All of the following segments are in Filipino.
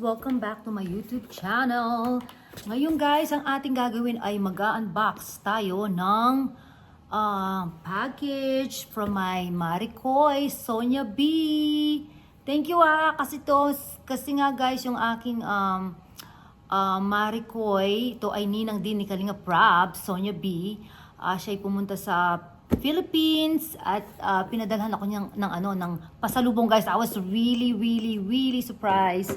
Welcome back to my YouTube channel. Ngayon guys, ang ating gagawin ay mag-unbox tayo ng ah, package from my Maricoy Sonia B. Thank you ah, kasi to, kasi nga guys, yung aking um, ah, Maricoy, ito ay ninang din ni Kalinga Prab, Sonia B. Ah, siya ay pumunta sa Philippines at ah, pinadalhan ako niyang, ng ano ng pasalubong guys. I was really really really surprised.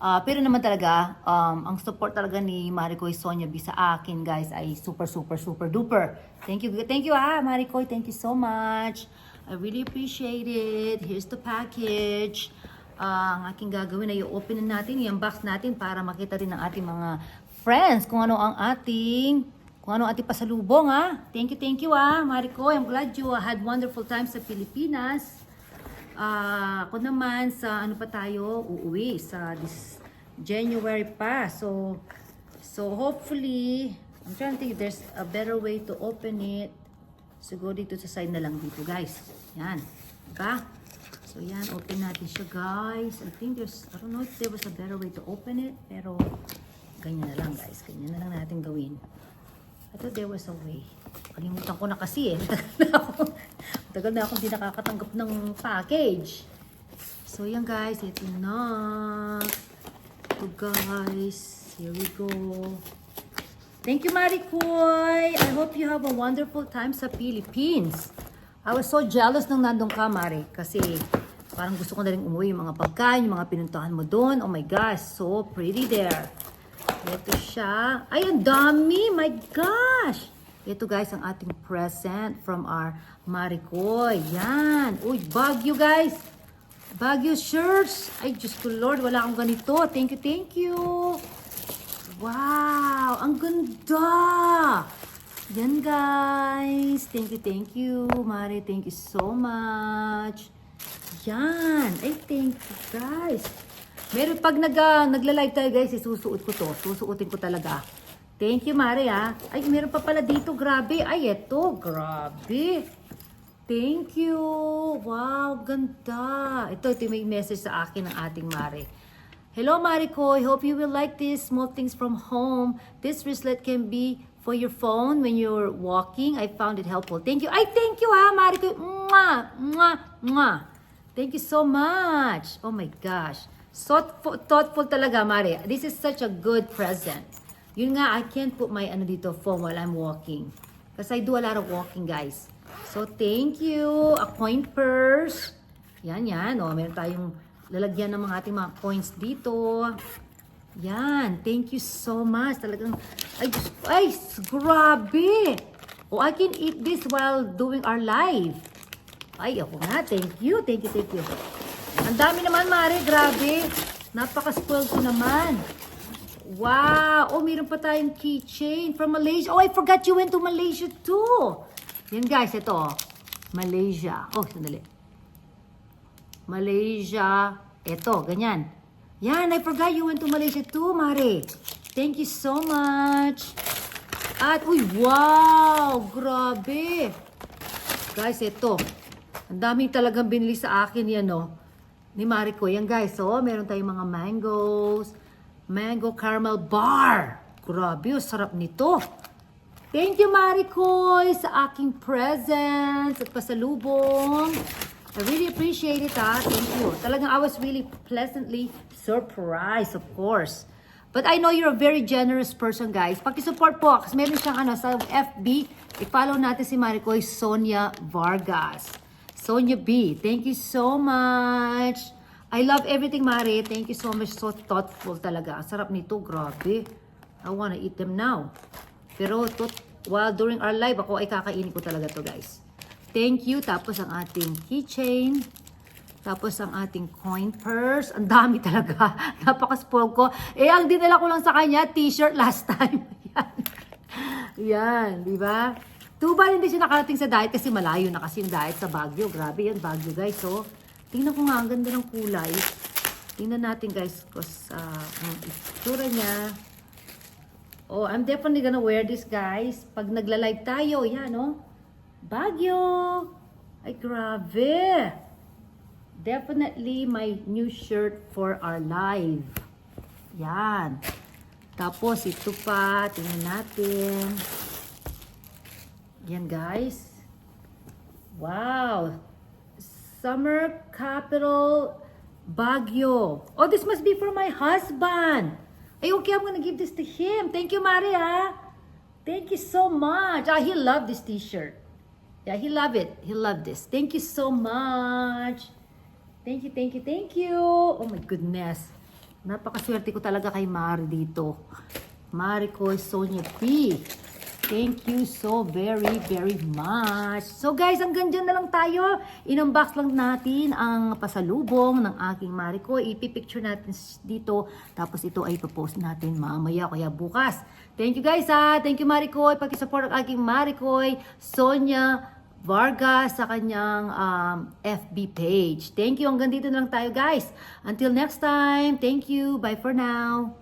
Ah, pero naman talaga um, ang support talaga ni Maricoy Sonia B sa akin guys ay super super super duper. Thank you. Thank you ah Maricoy. Thank you so much. I really appreciate it. Here's the package. Ah, ang aking gagawin ay i-open na natin, i-unbox natin para makita rin ng ating mga friends kung ano ang ating kung ano ating pasalubong ha. Thank you, thank you ah, Mariko. I'm glad you uh, had wonderful time sa Pilipinas. Ah, ako naman sa ano pa tayo uuwi sa this January pa. So so hopefully I'm trying to think if there's a better way to open it. Siguro dito sa side na lang dito, guys. Yan. Diba? So yan, open natin siya, guys. I think there's, I don't know if there was a better way to open it, pero ganyan na lang, guys. Ganyan na lang natin gawin. I thought there was a way. Kalimutan ko na kasi eh. Tagal na ako, tagal ako hindi nakakatanggap ng package. So yan guys, ito na. Ito guys. Here we go. Thank you, Maricoy. I hope you have a wonderful time sa Philippines. I was so jealous nang nandun ka, Mari. Kasi parang gusto ko na rin umuwi yung mga pagkain, yung mga pinuntahan mo doon. Oh my gosh, so pretty there. Ito siya. Ay, ang dami! My gosh! Ito guys, ang ating present from our Maricoy. Yan. Uy, Baguio guys. Baguio shirts. Ay, Diyos ko Lord, wala akong ganito. Thank you, thank you. Wow! Ang ganda! Yan guys. Thank you, thank you. Mari, thank you so much. Yan. Ay, thank you guys. Meron pag nag, uh, nagla-live tayo guys, isusuot ko to. Susuotin ko talaga. Thank you, Mari ah. Ay, meron pa pala dito. Grabe. Ay, eto. Grabe. Thank you. Wow, ganda. Ito, ito may message sa akin ng ating Mari. Hello, Mariko. I hope you will like this small things from home. This wristlet can be for your phone when you're walking. I found it helpful. Thank you. Ay, thank you ha, Mariko. Mwah, mwah, mwah. Thank you so much. Oh my gosh. Thoughtful, thoughtful talaga, Mari. This is such a good present. Yun nga, I can't put my ano dito phone while I'm walking. Because I do a lot of walking, guys. So, thank you. A coin purse. Yan, yan. O, meron tayong lalagyan ng mga ating mga coins dito. Yan. Thank you so much. Talagang, ay, ay, grabe. Oh, I can eat this while doing our live. Ay, ako nga. Thank you. Thank you, thank you. Ang dami naman, Mare. Grabe. Napaka-spoiled ko naman. Wow! Oh, meron pa tayong keychain from Malaysia. Oh, I forgot you went to Malaysia too. Yan guys, ito. oh. Malaysia. Oh, sandali. Malaysia. Ito, ganyan. Yan, I forgot you went to Malaysia too, Mare. Thank you so much. At, uy, wow! Grabe! Guys, ito. Ang daming talagang binili sa akin yan, no? Ni Marico. Yan, guys. So, meron tayong mga mangoes. Mango caramel bar. Grabe, sarap nito. Thank you, Maricoy, sa aking presents at pasalubong. I really appreciate it, ha. Thank you. Talagang I was really pleasantly surprised, of course. But I know you're a very generous person, guys. Paki-support po, kasi meron siyang ano, sa FB, i-follow natin si Maricoy Sonia Vargas. Sonia B, thank you so much. I love everything, Mari. Thank you so much. So thoughtful talaga. Ang sarap nito, grabe. I wanna eat them now. Pero to, while during our live, ako ay kakainin ko talaga to guys. Thank you. Tapos ang ating keychain. Tapos ang ating coin purse. Ang dami talaga. Napaka-spoil ko. Eh, ang dinala ko lang sa kanya, t-shirt last time. Yan. Yan, di ba? Tuba hindi siya nakarating sa diet kasi malayo na kasi yung diet sa Baguio. Grabe yan, Baguio guys. So, tingnan ko nga, ang ganda ng kulay. Tingnan natin guys, because uh, ang itsura niya. Oh, I'm definitely gonna wear this, guys. Pag nagla-live tayo, yan, oh. Baguio! Ay, grabe! Definitely my new shirt for our live. Yan. Tapos ito pa, tingnan natin. Yan guys. Wow. Summer Capital Baguio. Oh, this must be for my husband. Ay, okay, I'm gonna give this to him. Thank you, Maria. Thank you so much. Ah, he loved this t-shirt. Yeah, he loved it. He loved this. Thank you so much. Thank you, thank you, thank you. Oh my goodness. Napakaswerte ko talaga kay Mari dito. Mari ko, Sonia P. Thank you so very, very much. So guys, hanggang dyan na lang tayo. In-unbox lang natin ang pasalubong ng aking Mariko. Ipipicture natin dito. Tapos ito ay ipopost natin mamaya kaya bukas. Thank you guys ha. Thank you Marikoy. Pag-support ang aking Marikoy. Sonia Vargas sa kanyang um, FB page. Thank you. Hanggang dito na lang tayo guys. Until next time. Thank you. Bye for now.